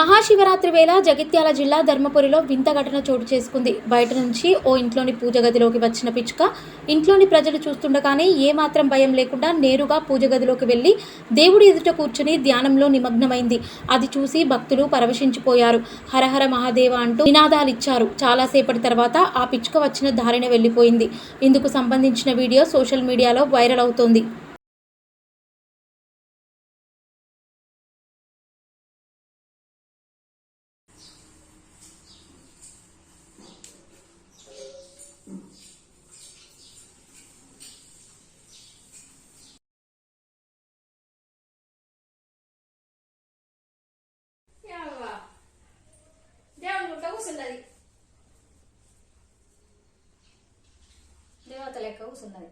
మహాశివరాత్రి వేళ జగిత్యాల జిల్లా ధర్మపురిలో వింత ఘటన చోటు చేసుకుంది. బయట నుంచి ఓ ఇంట్లోని పూజ గదిలోకి వచ్చిన పిచ్చుక ఇంట్లోని ప్రజలు చూస్తుండగానే ఏమాత్రం భయం లేకుండా నేరుగా పూజ గదిలోకి వెళ్ళి దేవుడి ఎదుట కూర్చుని ధ్యానంలో నిమగ్నమైంది. అది చూసి భక్తులు పరవశించిపోయారు. హరహర మహాదేవ అంటూ నినాదాలిచ్చారు. చాలాసేపటి తర్వాత ఆ పిచ్చుక వచ్చిన దారిన వెళ్ళిపోయింది. ఇందుకు సంబంధించిన వీడియో సోషల్ మీడియాలో వైరల్ అవుతోంది. కూర్చున్నది దేవత కూర్చున్నది